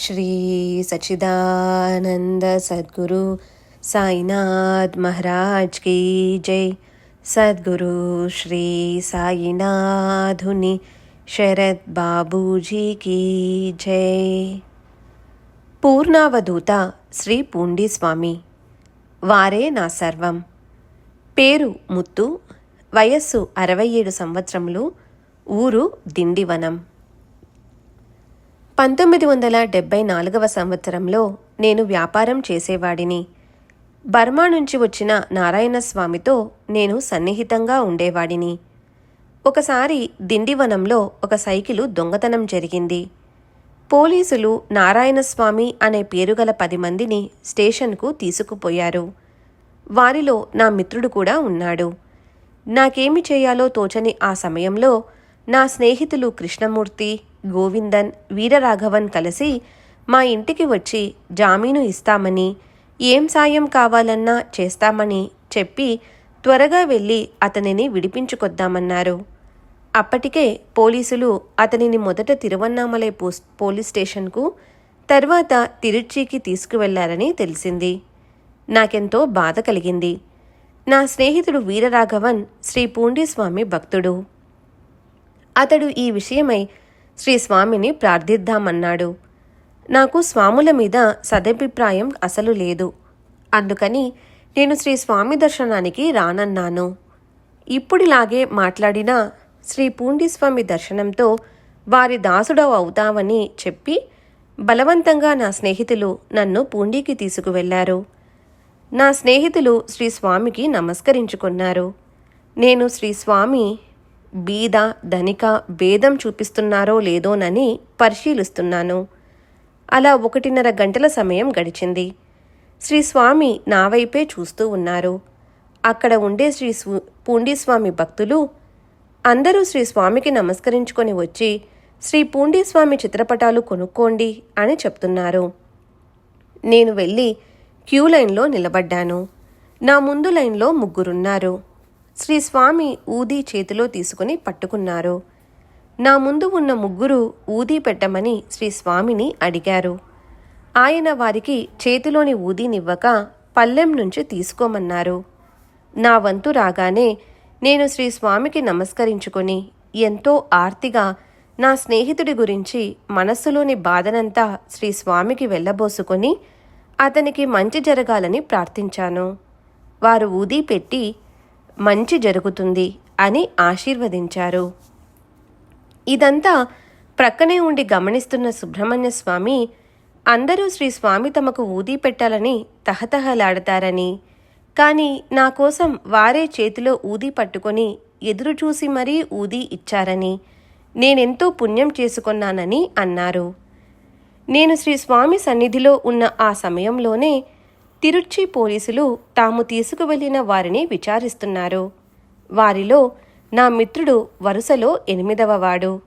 శ్రీ సచిదానంద సద్గురు సాయినాథ్ మహారాజ్ కీ జై. సద్గురు శ్రీ సాయినాథుని శరత్ బాబూజీ కీ జై. పూర్ణావధూత శ్రీ పూండిస్వామి వారే నా సర్వం. పేరు ముత్తు వయస్సు అరవై ఏడు సంవత్సరములు ఊరు దిండివనం. పంతొమ్మిది వందల డెబ్బై నాలుగవ సంవత్సరంలో నేను వ్యాపారం చేసేవాడిని. బర్మా నుంచి వచ్చిన నారాయణస్వామితో నేను సన్నిహితంగా ఉండేవాడిని. ఒకసారి దిండివనంలో ఒక సైకిలు దొంగతనం జరిగింది. పోలీసులు నారాయణస్వామి అనే పేరుగల పది మందిని స్టేషన్కు తీసుకుపోయారు. వారిలో నా మిత్రుడు కూడా ఉన్నాడు. నాకేమి చేయాలో తోచని ఆ సమయంలో నా స్నేహితులు కృష్ణమూర్తి గోవిందన్ వీరరాఘవన్ కలిసి మా ఇంటికి వచ్చి జామీను ఇస్తామని ఏం సాయం కావాలన్నా చేస్తామని చెప్పి త్వరగా వెళ్ళి అతనిని విడిపించుకొద్దామన్నారు. అప్పటికే పోలీసులు అతనిని మొదట తిరువన్నామలై పోలీస్ స్టేషన్కు తర్వాత తిరుచికి తీసుకువెళ్ళారని తెలిసింది. నాకెంతో బాధ కలిగింది. నా స్నేహితుడు వీరరాఘవన్ శ్రీ పూండీస్వామి భక్తుడు. అతడు ఈ విషయమై శ్రీ స్వామిని ప్రార్థిద్దామన్నాడు. నాకు స్వాముల మీద సదభిప్రాయం అసలు లేదు. అందుకని నేను శ్రీ స్వామి దర్శనానికి రానన్నాను. ఇప్పుడిలాగే మాట్లాడినా శ్రీ పూండిస్వామి దర్శనంతో వారి దాసుడవు అవుతావని చెప్పి బలవంతంగా నా స్నేహితులు నన్ను పూండీకి తీసుకువెళ్ళారు. నా స్నేహితులు శ్రీ స్వామికి నమస్కరించుకున్నారు. నేను శ్రీ స్వామి బీద ధనిక భేదం చూపిస్తున్నారో లేదోనని పరిశీలిస్తున్నాను. అలా ఒకటిన్నర గంటల సమయం గడిచింది. శ్రీ స్వామి నా వైపే చూస్తూ ఉన్నారు. అక్కడ ఉండే శ్రీ పూండీస్వామి భక్తులు అందరూ శ్రీ స్వామికి నమస్కరించుకొని వచ్చి శ్రీ పూండీస్వామి చిత్రపటాలు కొనుక్కోండి అని చెప్తున్నారు. నేను వెళ్ళి క్యూ లైన్లో నిలబడ్డాను. నా ముందు లైన్లో ముగ్గురున్నారు. శ్రీ స్వామి ఊదీ చేతిలో తీసుకుని పట్టుకున్నారు. నా ముందు ఉన్న ముగ్గురు ఊదీ పెట్టమని శ్రీ స్వామిని అడిగారు. ఆయన వారికి చేతిలోని ఊదీనివ్వక పల్లెం నుంచి తీసుకోమన్నారు. నా వంతు రాగానే నేను శ్రీ స్వామికి నమస్కరించుకొని ఎంతో ఆర్తిగా నా స్నేహితుడి గురించి మనస్సులోని బాధనంతా శ్రీ స్వామికి వెళ్ళబోసుకొని అతనికి మంచి జరగాలని ప్రార్థించాను. వారు ఊదీ పెట్టి మంచి జరుగుతుంది అని ఆశీర్వదించారు. ఇదంతా ప్రక్కనే ఉండి గమనిస్తున్న సుబ్రహ్మణ్య స్వామి అందరూ శ్రీ స్వామి తమకు ఊదీ పెట్టాలని తహతహలాడతారని. కానీ నా కోసం వారే చేతిలో ఊది పట్టుకొని ఎదురు చూసి మరీ ఊది ఇచ్చారని నేనెంతో పుణ్యం చేసుకున్నానని అన్నారు. నేను శ్రీ స్వామి సన్నిధిలో ఉన్న ఆ సమయంలోనే తిరుచి పోలీసులు తాము తీసుకువెళ్ళిన వారిని విచారిస్తున్నారు. వారిలో నా మిత్రుడు వరుసలో ఎనిమిదవవాడు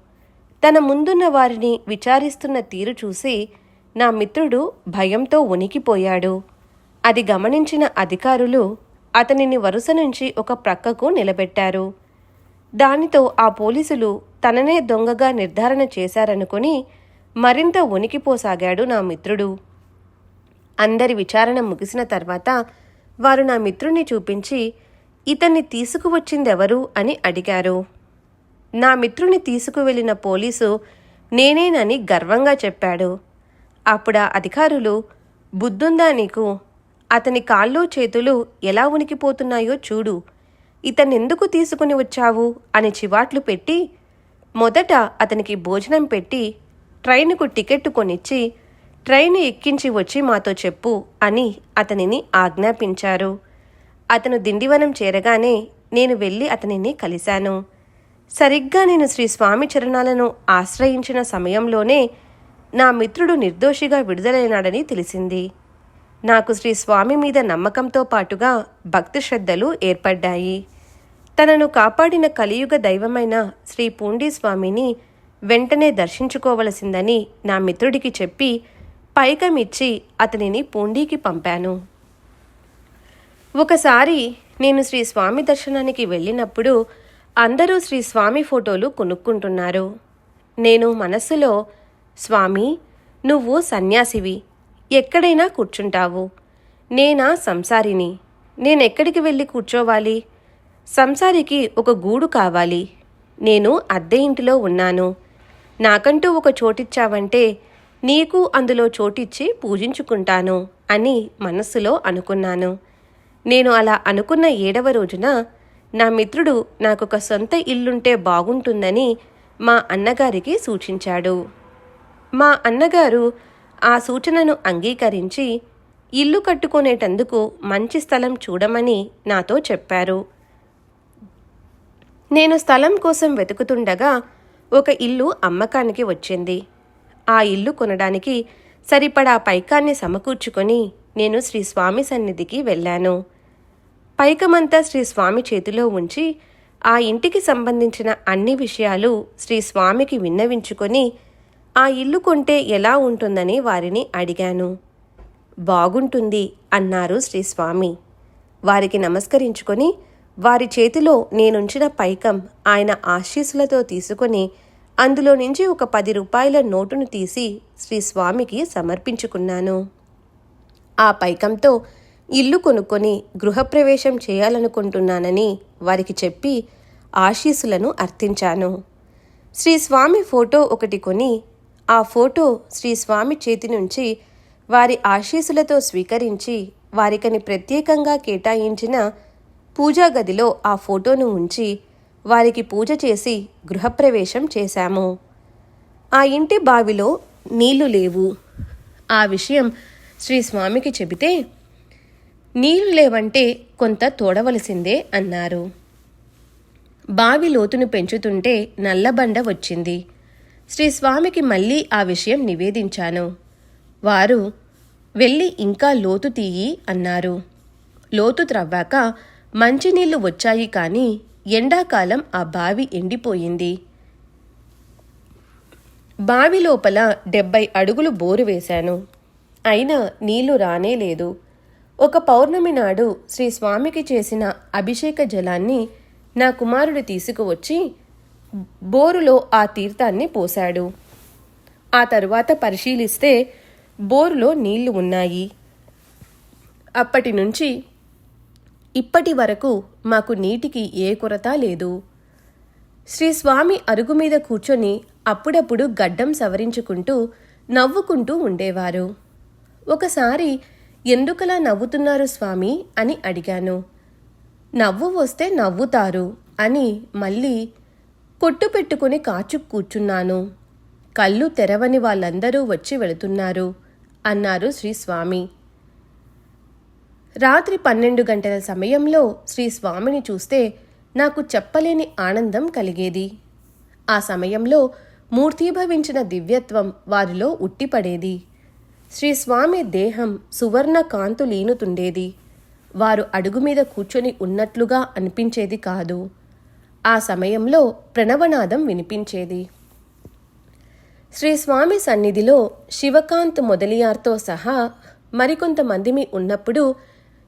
తన ముందున్న వారిని విచారిస్తున్న తీరు చూసి నా మిత్రుడు భయంతో ఉనికిపోయాడు అది గమనించిన అధికారులు అతనిని వరుస నుంచి ఒక ప్రక్కకు నిలబెట్టారు. దానితో ఆ పోలీసులు తననే దొంగగా నిర్ధారణ చేశారనుకుని మరింత ఉనికిపోసాగాడు నా మిత్రుడు. అందరి విచారణ ముగిసిన తర్వాత వారు నా మిత్రుణ్ణి చూపించి ఇతన్ని తీసుకువచ్చిందెవరు? అని అడిగారు. నా మిత్రుని తీసుకువెళ్ళిన పోలీసు నేనేనని గర్వంగా చెప్పాడు. అప్పుడా అధికారులు బుద్ధుందా నీకు? అతని కాళ్ళు చేతులు ఎలా ఉనికిపోతున్నాయో చూడు. ఇతన్నెందుకు తీసుకుని వచ్చావు? అని చివాట్లు పెట్టి మొదట అతనికి భోజనం పెట్టి ట్రైనుకు టికెట్టు కొనిచ్చి ట్రైన్ ఎక్కించి వచ్చి మాతో చెప్పు అని అతనిని ఆజ్ఞాపించారు. అతను దిండివనం చేరగానే నేను వెళ్ళి అతనిని కలిశాను. సరిగ్గా నేను శ్రీ స్వామి చరణాలను ఆశ్రయించిన సమయంలోనే నా మిత్రుడు నిర్దోషిగా విడుదలైనాడని తెలిసింది. నాకు శ్రీ స్వామి మీద నమ్మకంతో పాటుగా భక్తి శ్రద్ధలు ఏర్పడ్డాయి. తనను కాపాడిన కలియుగ దైవమైన శ్రీ పూండి స్వామిని వెంటనే దర్శించుకోవలసిందని నా మిత్రుడికి చెప్పి పైకమిచ్చి అతనిని పూండీకి పంపాను. ఒకసారి నేను శ్రీ స్వామి దర్శనానికి వెళ్ళినప్పుడు అందరూ శ్రీ స్వామి ఫోటోలు కొనుక్కుంటున్నారు. నేను మనస్సులో స్వామి నువ్వు సన్యాసివి. ఎక్కడైనా కూర్చుంటావు. నేనా సంసారిని. నేనెక్కడికి వెళ్ళి కూర్చోవాలి? సంసారికి ఒక గూడు కావాలి. నేను అద్దె ఇంటిలో ఉన్నాను. నాకంటూ ఒక చోటిచ్చావంటే నీకు అందులో చోటిచ్చి పూజించుకుంటాను అని మనస్సులో అనుకున్నాను. నేను అలా అనుకున్న ఏడవ రోజున నా మిత్రుడు నాకొక సొంత ఇల్లుంటే బాగుంటుందని మా అన్నగారికి సూచించాడు. మా అన్నగారు ఆ సూచనను అంగీకరించి ఇల్లు కట్టుకునేటందుకు మంచి స్థలం చూడమని నాతో చెప్పారు. నేను స్థలం కోసం వెతుకుతుండగా ఒక ఇల్లు అమ్మకానికి వచ్చింది. ఆ ఇల్లు కొనడానికి సరిపడా పైకాన్ని సమకూర్చుకొని నేను శ్రీ స్వామి సన్నిధికి వెళ్ళాను. పైకమంతా శ్రీ స్వామి చేతిలో ఉంచి ఆ ఇంటికి సంబంధించిన అన్ని విషయాలు శ్రీ స్వామికి విన్నవించుకొని ఆ ఇల్లు కొంటే ఎలా ఉంటుందని వారిని అడిగాను. బాగుంటుంది అన్నారు శ్రీ స్వామి. వారికి నమస్కరించుకొని వారి చేతిలో నేనుంచిన పైకం ఆయన ఆశీస్సులతో తీసుకొని అందులో నుంచి ఒక పది రూపాయల నోటును తీసి శ్రీ స్వామికి సమర్పించుకున్నాను. ఆ పైకంతో ఇల్లు కొనుక్కొని గృహప్రవేశం చేయాలనుకుంటున్నానని వారికి చెప్పి ఆశీస్సులను అర్థించాను శ్రీ స్వామి ఫోటో ఒకటి కొని ఆ ఫోటో శ్రీ స్వామి చేతి నుంచి వారి ఆశీస్సులతో స్వీకరించి వారికని ప్రత్యేకంగా కేటాయించిన పూజా గదిలో ఆ ఫోటోను ఉంచి వారికి పూజ చేసి గృహప్రవేశం చేశాము. ఆ ఇంటి బావిలో నీళ్ళు లేవు. ఆ విషయం శ్రీ స్వామికి చెబితే నీళ్ళు లేవంటే కొంత తోడవలసిందే అన్నారు. బావి లోతును పెంచుతుంటే నల్లబండ వచ్చింది. శ్రీ స్వామికి మళ్ళీ ఆ విషయం నివేదించాను. వారు వెళ్ళి ఇంకా లోతు తీయి అన్నారు. లోతు త్రవ్వాక మంచినీళ్ళు వచ్చాయి కానీ ఎండాకాలం ఆ బావి ఎండిపోయింది. బావి లోపల డెబ్బై అడుగులు బోరు వేశాను. అయినా నీళ్ళు రానే లేదు. ఒక పౌర్ణమి నాడు శ్రీ స్వామికి చేసిన అభిషేక జలాన్ని నా కుమారుడు తీసుకువచ్చి బోరులో ఆ తీర్థాన్ని పోశాడు. ఆ తరువాత పరిశీలిస్తే బోరులో నీళ్ళు ఉన్నాయి. అప్పటి నుంచి ఇప్పటి వరకు మాకు నీటికి ఏ కొరత లేదు. శ్రీ స్వామి అరుగు మీద కూర్చొని అప్పుడప్పుడు గడ్డం సవరించుకుంటూ నవ్వుకుంటూ ఉండేవారు. ఒకసారి ఎందుకలా నవ్వుతున్నారు స్వామి అని అడిగాను. నవ్వు వస్తే నవ్వుతారు అని మళ్ళీ కొట్టు పెట్టుకుని కాచు కూర్చున్నాను. కళ్ళు తెరవని వాళ్ళందరూ వచ్చి వెళుతున్నారు అన్నారు శ్రీ స్వామి. రాత్రి పన్నెండు గంటల సమయంలో శ్రీ స్వామిని చూస్తే నాకు చెప్పలేని ఆనందం కలిగేది. ఆ సమయంలో మూర్తీభవించిన దివ్యత్వం వారిలో ఉట్టిపడేది. శ్రీ స్వామి దేహం సువర్ణ కాంతులీనుతుండేది వారు అడుగు మీద కూర్చొని ఉన్నట్లుగా అనిపించేది కాదు. ఆ సమయంలో ప్రణవనాదం వినిపించేది. శ్రీ స్వామి సన్నిధిలో శివకాంత్ మొదలియార్తో సహా మరికొంతమందిమి ఉన్నప్పుడు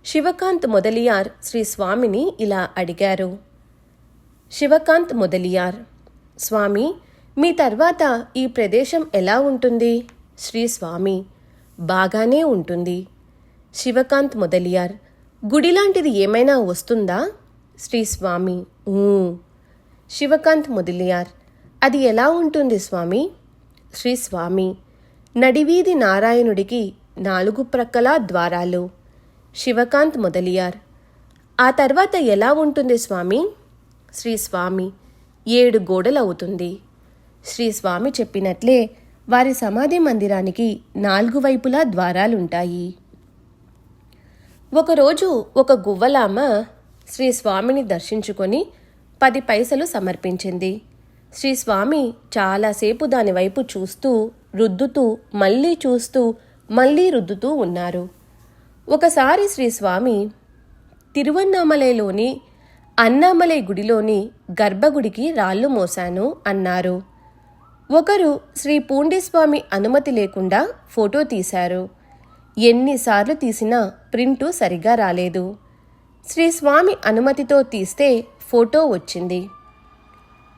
శివకాంత్ మొదలియార్ శ్రీ స్వామిని ఇలా అడిగారు. శివకాంత్ మొదలియార్ స్వామి మీ తర్వాత ఈ ప్రదేశం ఎలా ఉంటుంది? శ్రీ స్వామి బాగానే ఉంటుంది. శివకాంత్ మొదలియార్ గుడి లాంటిది ఏమైనా వస్తుందా? శ్రీ స్వామి ఊ. శివకాంత్ మొదలియార్ అది ఎలా ఉంటుంది స్వామి? శ్రీ స్వామి నడివీధి నారాయణుడికి నాలుగు ప్రక్కల ద్వారాలు. శివకాంత్ మొదలియార్. ఆ తర్వాత ఎలా ఉంటుంది స్వామి? శ్రీ స్వామి ఏడు గోడలవుతుంది. శ్రీ స్వామి చెప్పినట్లే వారి సమాధి మందిరానికి నాలుగు వైపులా ద్వారాలుంటాయి. ఒకరోజు ఒక గువ్వలామ శ్రీ స్వామిని దర్శించుకొని పది పైసలు సమర్పించింది. శ్రీ స్వామి చాలాసేపు దానివైపు చూస్తూ రుద్దుతూ మళ్ళీ చూస్తూ మళ్ళీ రుద్దుతూ ఉన్నారు. ఒకసారి శ్రీ స్వామి తిరువన్నామలైలోని అన్నామలై గుడిలోని గర్భగుడికి రాళ్ళు మోశాను అన్నారు. ఒకరు శ్రీ పూండేస్వామి అనుమతి లేకుండా ఫోటో తీశారు. ఎన్నిసార్లు తీసినా ప్రింటు సరిగా రాలేదు. శ్రీ స్వామి అనుమతితో తీస్తే ఫోటో వచ్చింది.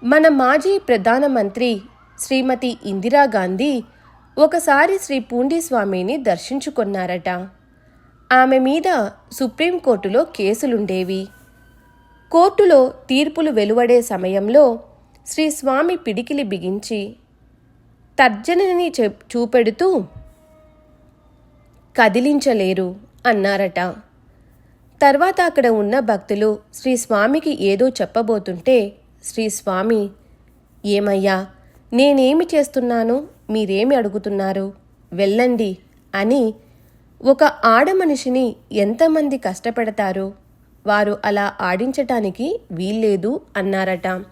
మన మాజీ ప్రధానమంత్రి శ్రీమతి ఇందిరాగాంధీ ఒకసారి శ్రీ పూండి స్వామిని ఆమె మీద సుప్రీంకోర్టులో కేసులుండేవి. కోర్టులో తీర్పులు వెలువడే సమయంలో శ్రీ స్వామి పిడికిలి బిగించి తర్జనని చెప్ చూపెడుతూ కదిలించలేరు అన్నారట. తర్వాత అక్కడ ఉన్న భక్తులు శ్రీ స్వామికి ఏదో చెప్పబోతుంటే శ్రీ స్వామి ఏమయ్యా నేనేమి చేస్తున్నాను? మీరేమి అడుగుతున్నారు? వెళ్ళండి అని ఒక ఆడ మనిషిని ఎంతమంది కష్టపెడతారు? వారు అలా ఆడించటానికి వీల్లేదు అన్నారట.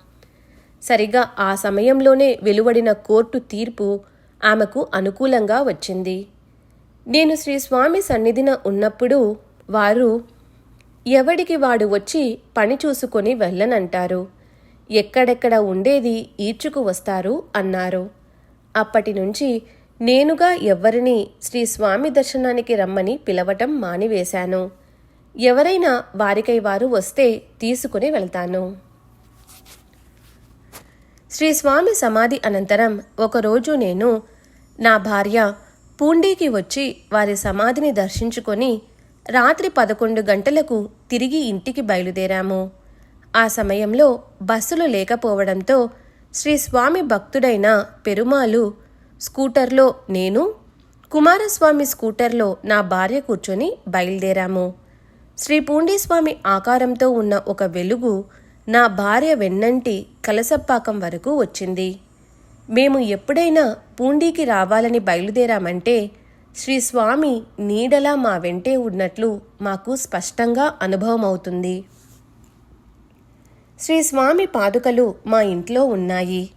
సరిగా ఆ సమయంలోనే వెలువడిన కోర్టు తీర్పు ఆమెకు అనుకూలంగా వచ్చింది. నేను శ్రీ స్వామి సన్నిధిన ఉన్నప్పుడు వారు ఎవడికి వాడు వచ్చి పని చూసుకొని వెళ్ళనంటారు? ఎక్కడెక్కడ ఉండేది ఈడ్చుకు వస్తారు? అన్నారు. అప్పటి నుంచి నేనుగా ఎవ్వరిని శ్రీ స్వామి దర్శనానికి రమ్మని పిలవటం మానివేశాను. ఎవరైనా వారికై వారు వస్తే తీసుకుని వెళ్తాను. శ్రీ స్వామి సమాధి అనంతరం ఒకరోజు నేను నా భార్య పూండీకి వచ్చి వారి సమాధిని దర్శించుకొని రాత్రి పదకొండు గంటలకు తిరిగి ఇంటికి బయలుదేరాము. ఆ సమయంలో బస్సులు లేకపోవడంతో శ్రీ స్వామి భక్తుడైన పెరుమాలు స్కూటర్లో నేను కుమారస్వామి స్కూటర్లో నా భార్య కూర్చొని బయలుదేరాము. శ్రీ పూండీస్వామి ఆకారంతో ఉన్న ఒక వెలుగు నా భార్య వెన్నంటి కలసప్పాకం వరకు వచ్చింది. మేము ఎప్పుడైనా పూండీకి రావాలని బయలుదేరామంటే శ్రీ స్వామి నీడలా మా వెంటే ఉన్నట్లు మాకు స్పష్టంగా అనుభవమవుతుంది శ్రీ స్వామి పాదుకలు మా ఇంట్లో ఉన్నాయి.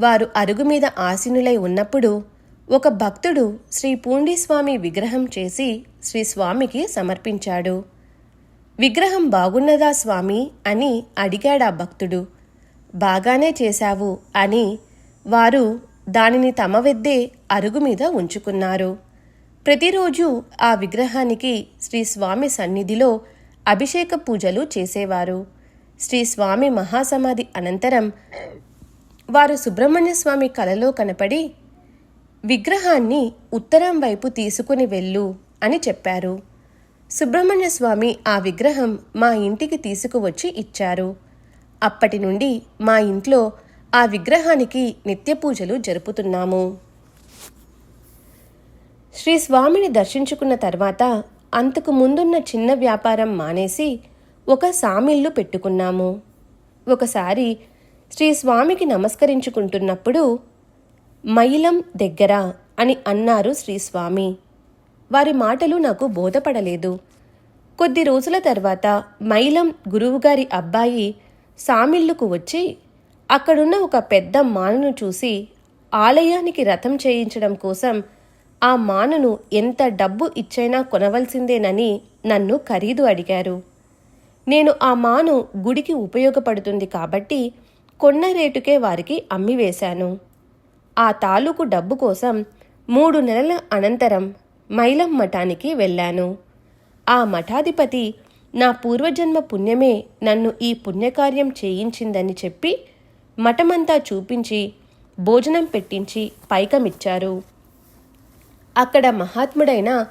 వారు అరుగు మీద ఆసీనులై ఉన్నప్పుడు ఒక భక్తుడు శ్రీ పూండీస్వామి విగ్రహం చేసి శ్రీ స్వామికి సమర్పించాడు. విగ్రహం బాగున్నదా స్వామి? అని అడిగాడా భక్తుడు. బాగానే చేశావు అని వారు దానిని తమ వెద్దే అరుగు మీద ఉంచుకున్నారు. ప్రతిరోజు ఆ విగ్రహానికి శ్రీ స్వామి సన్నిధిలో అభిషేక పూజలు చేసేవారు. శ్రీ స్వామి మహాసమాధి అనంతరం వారు సుబ్రహ్మణ్య స్వామి కలలో కనపడి విగ్రహాన్ని ఉత్తరం వైపు తీసుకుని వెళ్ళు అని చెప్పారు. సుబ్రహ్మణ్య స్వామి ఆ విగ్రహం మా ఇంటికి తీసుకువచ్చి ఇచ్చారు. అప్పటి నుండి మా ఇంట్లో ఆ విగ్రహానికి నిత్య పూజలు జరుపుతున్నాము. శ్రీ స్వామిని దర్శించుకున్న తర్వాత అంతకు ముందున్న చిన్న వ్యాపారం మానేసి ఒక సామిల్లు పెట్టుకున్నాము. ఒకసారి శ్రీ స్వామికి నమస్కరించుకుంటున్నప్పుడు మైలం దగ్గర అని అన్నారు శ్రీ స్వామి. వారి మాటలు నాకు బోధపడలేదు. కొద్ది రోజుల తర్వాత మైలం గురువుగారి అబ్బాయి సామిళ్ళుకు వచ్చి అక్కడున్న ఒక పెద్ద మానును చూసి ఆలయానికి రథం చేయించడం కోసం ఆ మానును ఎంత డబ్బు ఇచ్చైనా కొనవలసిందేనని నన్ను ఖరీదు అడిగారు. నేను ఆ మాను గుడికి ఉపయోగపడుతుంది కాబట్టి కొన్న రేటుకే వారికి అమ్మివేశాను ఆ తాలూకు డబ్బు కోసం మూడు నెలల అనంతరం మైలం మఠానికి వెళ్ళాను. ఆ మఠాధిపతి నా పూర్వజన్మ పుణ్యమే నన్ను ఈ పుణ్యకార్యం చేయించిందని చెప్పి మఠమంతా చూపించి భోజనం పెట్టించి పైకమిచ్చారు. అక్కడ మహాత్ముడైన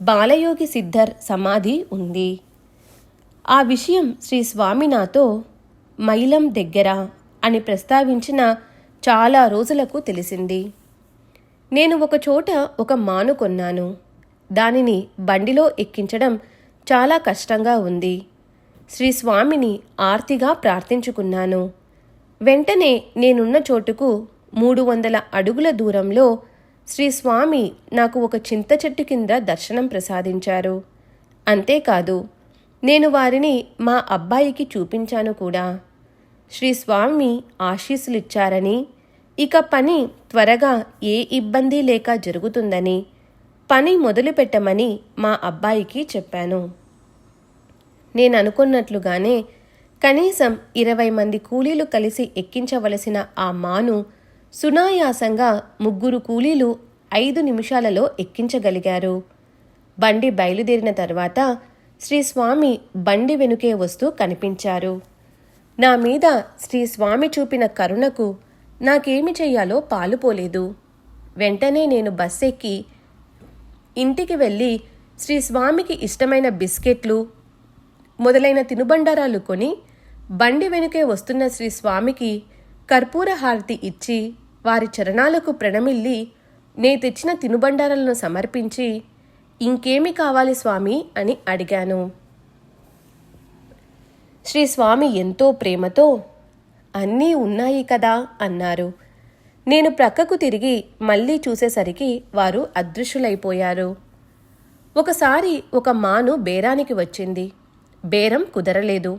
బాలయోగి సిద్ధర్ సమాధి ఉంది. ఆ విషయం శ్రీ స్వామి నాతో మైలం దగ్గర అని ప్రస్తావించిన చాలా రోజులకు తెలిసింది. నేను ఒక చోట ఒక మాను కొన్నాను. దానిని బండిలో ఎక్కించడం చాలా కష్టంగా ఉంది. శ్రీ స్వామిని ఆర్తిగా ప్రార్థించుకున్నాను. వెంటనే నేనున్న చోటుకు మూడు వందల అడుగుల దూరంలో శ్రీ స్వామి నాకు ఒక చింత చెట్టు కింద దర్శనం ప్రసాదించారు. అంతేకాదు నేను వారిని మా అబ్బాయికి చూపించాను కూడా. శ్రీ స్వామి ఆశీస్సులిచ్చారని ఇక పని త్వరగా ఏ ఇబ్బంది లేక జరుగుతుందని పని మొదలుపెట్టమని మా అబ్బాయికి చెప్పాను. నేను అనుకున్నట్లుగానే కనీసం ఇరవై మంది కూలీలు కలిసి ఎక్కించవలసిన ఆ మాను సునాయాసంగా ముగ్గురు కూలీలు ఐదు నిమిషాలలో ఎక్కించగలిగారు. బండి బయలుదేరిన తర్వాత శ్రీ స్వామి బండి వెనుకే వస్తూ కనిపించారు. నా మీద శ్రీ స్వామి చూపిన కరుణకు నాకేమి చెయ్యాలో పాలుపోలేదు వెంటనే నేను బస్ ఎక్కి ఇంటికి వెళ్ళి శ్రీ స్వామికి ఇష్టమైన బిస్కెట్లు మొదలైన తినుబండారాలు కొని బండి వెనుకే వస్తున్న శ్రీ స్వామికి కర్పూర హారతి ఇచ్చి వారి చరణాలకు ప్రణమిల్లి నే తెచ్చిన తినుబండారాలను సమర్పించి ఇంకేమి కావాలి స్వామి అని అడిగాను. శ్రీ స్వామి ఎంతో ప్రేమతో అన్నీ ఉన్నాయి కదా అన్నారు. నేను ప్రక్కకు తిరిగి మళ్ళీ చూసేసరికి వారు అదృశ్యులైపోయారు. ఒకసారి ఒక మాను బేరానికి వచ్చింది. బేరం కుదరలేదు.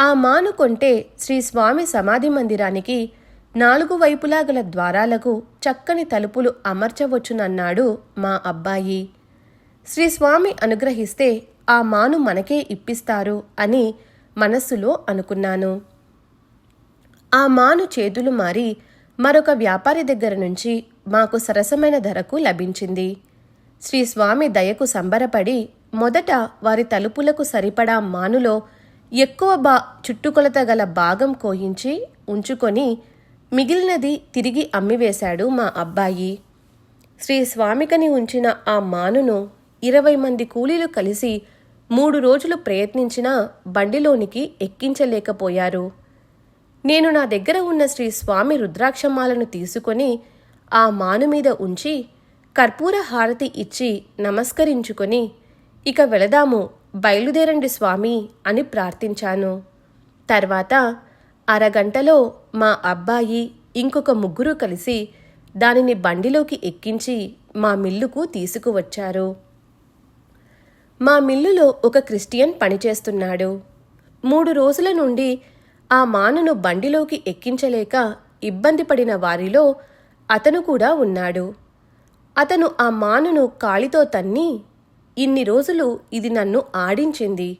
ఆ మాను కొంటే శ్రీ స్వామి సమాధి మందిరానికి నాలుగు వైపులా గల ద్వారాలకు చక్కని తలుపులు అమర్చవచ్చునన్నాడు మా అబ్బాయి. శ్రీస్వామి అనుగ్రహిస్తే ఆ మాను మనకే ఇప్పిస్తారు అని మనస్సులో అనుకున్నాను. ఆ మాను చేతులు మారి మరొక వ్యాపారి దగ్గర నుంచి మాకు సరసమైన ధరకు లభించింది. శ్రీ స్వామి దయకు సంబరపడి మొదట వారి తలుపులకు సరిపడా మానులో ఎక్కువ బా చుట్టుకొలత గల భాగం కోయించి ఉంచుకొని మిగిలినది తిరిగి అమ్మివేశాడు మా అబ్బాయి. శ్రీ స్వామికని ఉంచిన ఆ మానును ఇరవై మంది కూలీలు కలిసి మూడు రోజులు ప్రయత్నించినా బండిలోనికి ఎక్కించలేకపోయారు. నేను నా దగ్గర ఉన్న శ్రీ స్వామి రుద్రాక్షమాలను తీసుకొని ఆ మాను మీద ఉంచి కర్పూర హారతి ఇచ్చి నమస్కరించుకొని ఇక వెళదాము బయలుదేరండి స్వామి అని ప్రార్థించాను. తర్వాత అరగంటలో మా అబ్బాయి ఇంకొక ముగ్గురు కలిసి దానిని బండిలోకి ఎక్కించి మా మిల్లుకు తీసుకువచ్చారు. మా మిల్లులో ఒక క్రిస్టియన్ పనిచేస్తున్నాడు. మూడు రోజుల నుండి ఆ మానును బండిలోకి ఎక్కించలేక ఇబ్బంది పడిన వారిలో అతను కూడా ఉన్నాడు. అతను ఆ మానును కాలితో తన్ని ఇన్ని రోజులు ఇది నన్ను ఆడించింది.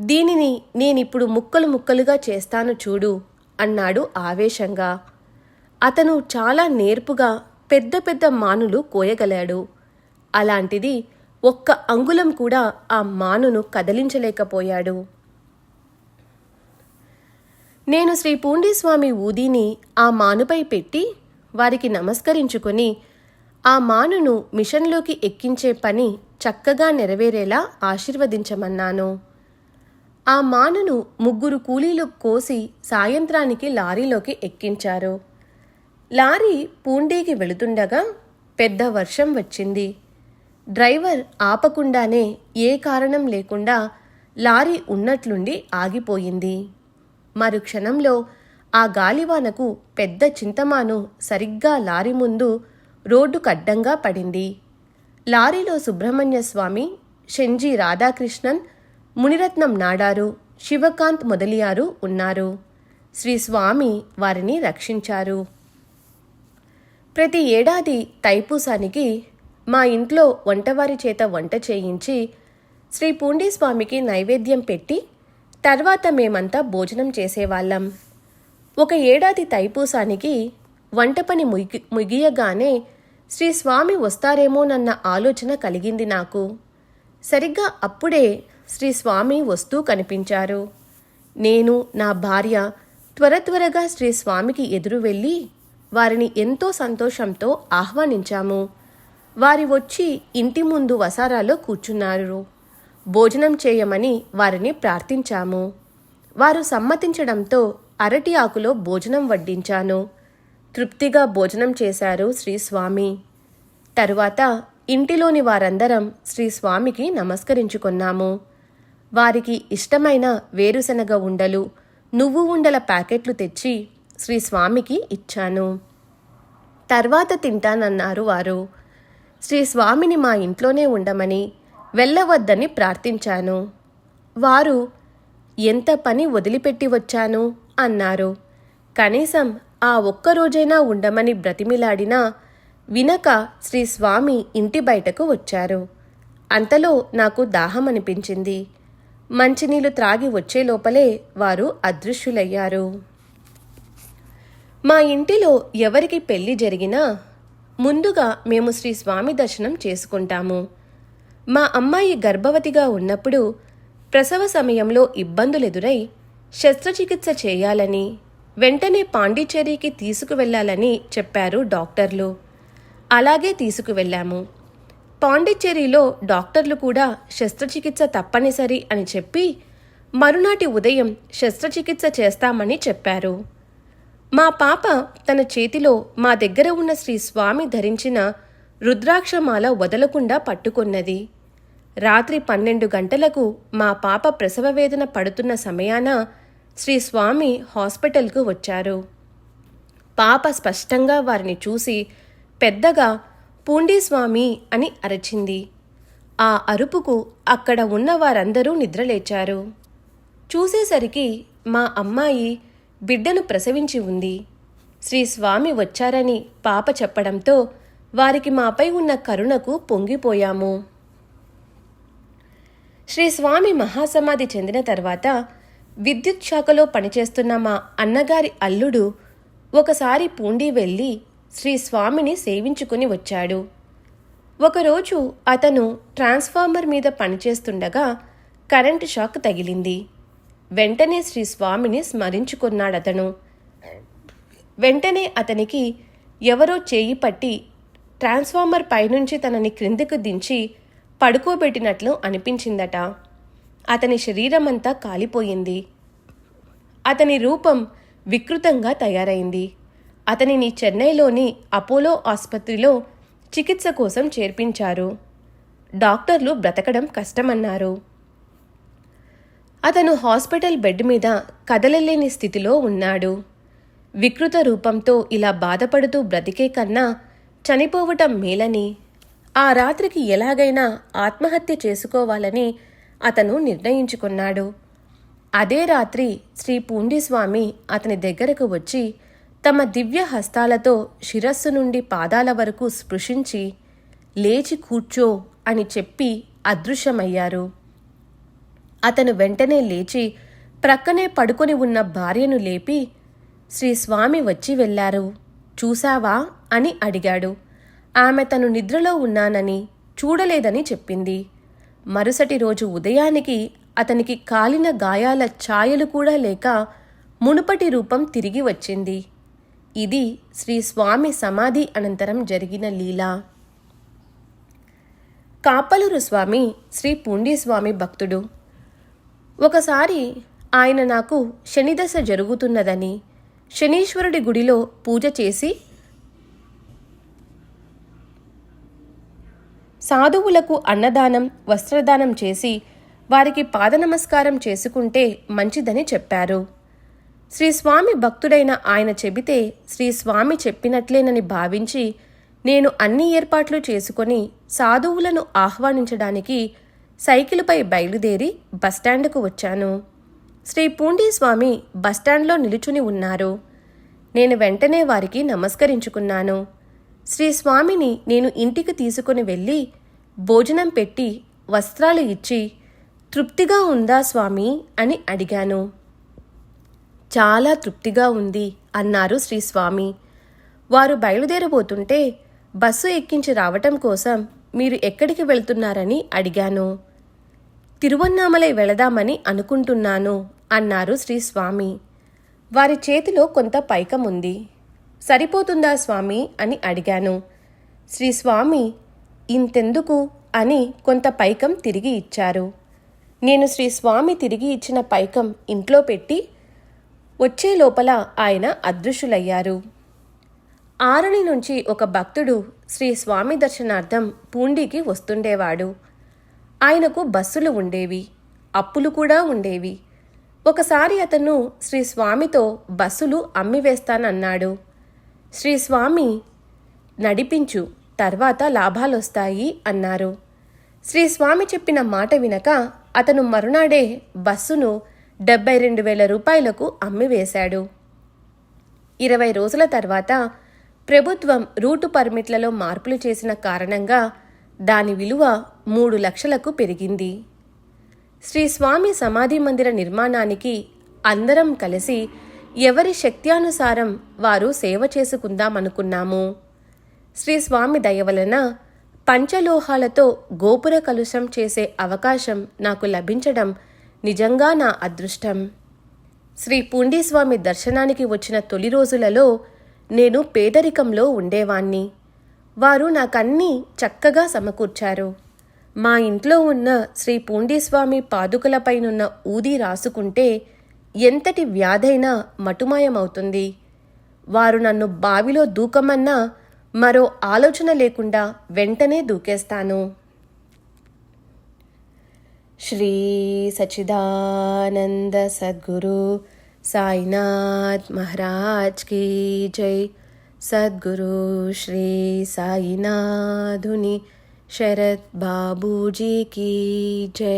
దీనిని నేనిప్పుడు ముక్కలు ముక్కలుగా చేస్తాను చూడు అన్నాడు ఆవేశంగా. అతను చాలా నేర్పుగా పెద్ద పెద్ద మానులు కోయగలాడు. అలాంటిది ఒక్క అంగుళం కూడా ఆ మానును కదిలించలేకపోయాడు. నేను శ్రీ పూండిస్వామి ఊదీని ఆ మానుపై పెట్టి వారికి నమస్కరించుకొని ఆ మానును మిషన్లోకి ఎక్కించే పని చక్కగా నెరవేరేలా ఆశీర్వదించమన్నాను. ఆ మానును ముగ్గురు కూలీలు కోసి సాయంత్రానికి లారీలోకి ఎక్కించారు. లారీ పూండీకి వెళుతుండగా పెద్ద వర్షం వచ్చింది. డ్రైవర్ ఆపకుండానే ఏ కారణం లేకుండా లారీ ఉన్నట్లుండి ఆగిపోయింది. మరు క్షణంలో ఆ గాలివానకు పెద్ద చింతమాను సరిగ్గా లారీ ముందు రోడ్డు కడ్డంగా పడింది. లారీలో సుబ్రహ్మణ్య స్వామి షెంజీ రాధాకృష్ణన్ మునిరత్నం నాడారు శివకాంత్ మొదలియారు ఉన్నారు. శ్రీ స్వామి వారిని రక్షించారు. ప్రతి ఏడాది తైపూసానికి మా ఇంట్లో వంటవారి చేత వంట చేయించి శ్రీ పూండీ స్వామికి నైవేద్యం పెట్టి తర్వాత మేమంతా భోజనం చేసేవాళ్ళం. ఒక ఏడాది తైపూసానికి వంట పని ముగి ముగియగానే శ్రీ స్వామి వస్తారేమోనన్న ఆలోచన కలిగింది నాకు. సరిగ్గా అప్పుడే శ్రీ స్వామి వస్తూ కనిపించారు. నేను నా భార్య త్వర త్వరగా శ్రీ స్వామికి ఎదురు వెళ్ళి వారిని ఎంతో సంతోషంతో ఆహ్వానించాము. వారి వచ్చి ఇంటి ముందు వసారాలో కూర్చున్నారు. భోజనం చేయమని వారిని ప్రార్థించాము. వారు సమ్మతించడంతో అరటి ఆకులో భోజనం వడ్డించాను. తృప్తిగా భోజనం చేశారు శ్రీ స్వామి తరువాత ఇంటిలోని వారందరం శ్రీ స్వామికి నమస్కరించుకున్నాము. వారికి ఇష్టమైన వేరుశనగ ఉండలు నువ్వు ఉండల ప్యాకెట్లు తెచ్చి శ్రీ స్వామికి ఇచ్చాను. తర్వాత తింటానన్నారు వారు. శ్రీ స్వామిని మా ఇంట్లోనే ఉండమని వెళ్ళవద్దని ప్రార్థించాను. వారు ఎంత పని వదిలిపెట్టి వచ్చాను? అన్నారు. కనీసం ఆ ఒక్కరోజైనా ఉండమని బ్రతిమిలాడినా వినక శ్రీ స్వామి ఇంటి బయటకు వచ్చారు. అంతలో నాకు దాహం అనిపించింది. మంచినీళ్ళు త్రాగి వచ్చే లోపలే వారు అదృశ్యులయ్యారు. మా ఇంటిలో ఎవరికి పెళ్ళి జరిగినా ముందుగా మేము శ్రీ స్వామి దర్శనం చేసుకుంటాము. మా అమ్మాయి గర్భవతిగా ఉన్నప్పుడు ప్రసవ సమయంలో ఇబ్బందులు ఎదురై శస్త్రచికిత్స చేయాలని వెంటనే పాండిచ్చేరికి తీసుకువెళ్ళాలని చెప్పారు డాక్టర్లు. అలాగే తీసుకువెళ్ళాము. పాండిచ్చేరిలో డాక్టర్లు కూడా శస్త్రచికిత్స తప్పనిసరి అని చెప్పి మరునాటి ఉదయం శస్త్రచికిత్స చేస్తామని చెప్పారు. మా పాప తన చేతిలో మా దగ్గర ఉన్న శ్రీ స్వామి ధరించిన రుద్రాక్షమాల వదలకుండా పట్టుకున్నది. రాత్రి పన్నెండు గంటలకు మా పాప ప్రసవ వేదన పడుతున్న సమయాన శ్రీ స్వామి హాస్పిటల్కు వచ్చారు. పాప స్పష్టంగా వారిని చూసి పెద్దగా పూండిస్వామి అని అరచింది. ఆ అరుపుకు అక్కడ ఉన్న వారందరూ నిద్రలేచారు. చూసేసరికి మా అమ్మాయి బిడ్డను ప్రసవించి ఉంది. శ్రీ స్వామి వచ్చారని పాప చెప్పడంతో వారికి మాపై ఉన్న కరుణకు పొంగిపోయాము. శ్రీ స్వామి మహాసమాధి చెందిన తర్వాత విద్యుత్ శాఖలో పనిచేస్తున్న మా అన్నగారి అల్లుడు ఒకసారి పూండి వెళ్ళి శ్రీ స్వామిని సేవించుకుని వచ్చాడు. ఒకరోజు అతను ట్రాన్స్ఫార్మర్ మీద పనిచేస్తుండగా కరెంటు షాక్ తగిలింది. వెంటనే శ్రీ స్వామిని స్మరించుకున్నాడతను. వెంటనే అతనికి ఎవరో చేయి పట్టి ట్రాన్స్ఫార్మర్ పైనుంచి తనని క్రిందికి దించి పడుకోబెట్టినట్లు అనిపించిందట. అతని శరీరమంతా కాలిపోయింది. అతని రూపం వికృతంగా తయారైంది. అతనిని చెన్నైలోని అపోలో ఆసుపత్రిలో చికిత్స కోసం చేర్పించారు. డాక్టర్లు బ్రతకడం కష్టమన్నారు. అతను హాస్పిటల్ బెడ్ మీద కదలలేని స్థితిలో ఉన్నాడు. వికృత రూపంతో ఇలా బాధపడుతూ బ్రతికే కన్నా చనిపోవటం మేలని ఆ రాత్రికి ఎలాగైనా ఆత్మహత్య చేసుకోవాలని అతను నిర్ణయించుకున్నాడు. అదే రాత్రి శ్రీ పూండిస్వామి అతని దగ్గరకు వచ్చి తమ దివ్య హస్తాలతో శిరస్సు నుండి పాదాల వరకు స్పృశించి లేచి కూర్చో అని చెప్పి అదృశ్యమయ్యారు. అతను వెంటనే లేచి ప్రక్కనే పడుకొని ఉన్న భార్యను లేపి శ్రీ స్వామి వచ్చి వెళ్ళారు. చూశావా? అని అడిగాడు. ఆమె తను నిద్రలో ఉన్నానని చూడలేదని చెప్పింది. మరుసటి రోజు ఉదయానికి అతనికి కాలిన గాయాల ఛాయలు కూడా లేక మునుపటి రూపం తిరిగి వచ్చింది. ఇది శ్రీ స్వామి సమాధి అనంతరం జరిగిన లీల. కాపలూరు స్వామి శ్రీ పూండీస్వామి భక్తుడు. ఒకసారి ఆయన నాకు శనిదశ జరుగుతున్నదని శనీశ్వరుడి గుడిలో పూజ చేసి సాధువులకు అన్నదానం వస్త్రదానం చేసి వారికి పాదనమస్కారం చేసుకుంటే మంచిదని చెప్పారు. శ్రీ స్వామి భక్తుడైన ఆయన చెబితే శ్రీ స్వామి చెప్పినట్లేనని భావించి నేను అన్ని ఏర్పాట్లు చేసుకొని సాధువులను ఆహ్వానించడానికి సైకిలుపై బయలుదేరి బస్టాండ్కు వచ్చాను. శ్రీ పూండి స్వామి బస్టాండ్లో నిలుచుని ఉన్నారు. నేను వెంటనే వారికి నమస్కరించుకున్నాను. శ్రీ స్వామిని నేను ఇంటికి తీసుకుని వెళ్ళి భోజనం పెట్టి వస్త్రాలు ఇచ్చి తృప్తిగా ఉందా స్వామి? అని అడిగాను. చాలా తృప్తిగా ఉంది అన్నారు శ్రీ స్వామి. వారు బయలుదేరబోతుంటే బస్సు ఎక్కించి రావటం కోసం మీరు ఎక్కడికి వెళ్తున్నారని అడిగాను. తిరువన్నామలై వెళదామని అనుకుంటున్నాను అన్నారు శ్రీ స్వామి వారి చేతిలో కొంత పైకం ఉంది సరిపోతుందా స్వామి అని అడిగాను. శ్రీ స్వామి ఇంతెందుకు అని కొంత పైకం తిరిగి ఇచ్చారు. నేను శ్రీ స్వామి తిరిగి ఇచ్చిన పైకం ఇంట్లో పెట్టి వచ్చే లోపల ఆయన అదృశ్యులయ్యారు. ఆరణి నుంచి ఒక భక్తుడు శ్రీ స్వామి దర్శనార్థం పూండికి వస్తుండేవాడు. ఆయనకు బస్సులు ఉండేవి అప్పులు కూడా ఉండేవి. ఒకసారి అతను శ్రీ స్వామితో బస్సులు అమ్మివేస్తానన్నాడు. శ్రీ స్వామి నడిపించు తర్వాత లాభాలొస్తాయి అన్నారు. శ్రీ స్వామి చెప్పిన మాట వినక అతను మరునాడే బస్సును డెబ్బై రెండు వేల రూపాయలకు అమ్మివేశాడు. ఇరవై రోజుల తర్వాత ప్రభుత్వం రూటు పర్మిట్లలో మార్పులు చేసిన కారణంగా దాని విలువ మూడు లక్షలకు పెరిగింది. శ్రీ స్వామి సమాధి మందిర నిర్మాణానికి అందరం కలిసి ఎవరి శక్త్యానుసారం వారు సేవ చేసుకుందామనుకున్నాము. శ్రీ స్వామి దయ వలన పంచలోహాలతో గోపుర కలుషం చేసే అవకాశం నాకు లభించడం నిజంగా నా అదృష్టం. శ్రీ పూండీస్వామి దర్శనానికి వచ్చిన తొలి రోజులలో నేను పేదరికంలో ఉండేవాణ్ణి. వారు నాకన్నీ చక్కగా సమకూర్చారు. మా ఇంట్లో ఉన్న శ్రీ పూండీస్వామి పాదుకలపైనున్న ఊది రాసుకుంటే ఎంతటి వ్యాధైనా మటుమాయమవుతుంది. వారు నన్ను బావిలో దూకమన్నా మరో ఆలోచన లేకుండా వెంటనే దూకేస్తాను. శ్రీ సచిదానంద సద్గురు సాయినాథ్ మహారాజ్ కీ జై సద్గురు శ్రీ సాయినాథుని శరత్ బాబూజీ కీ జై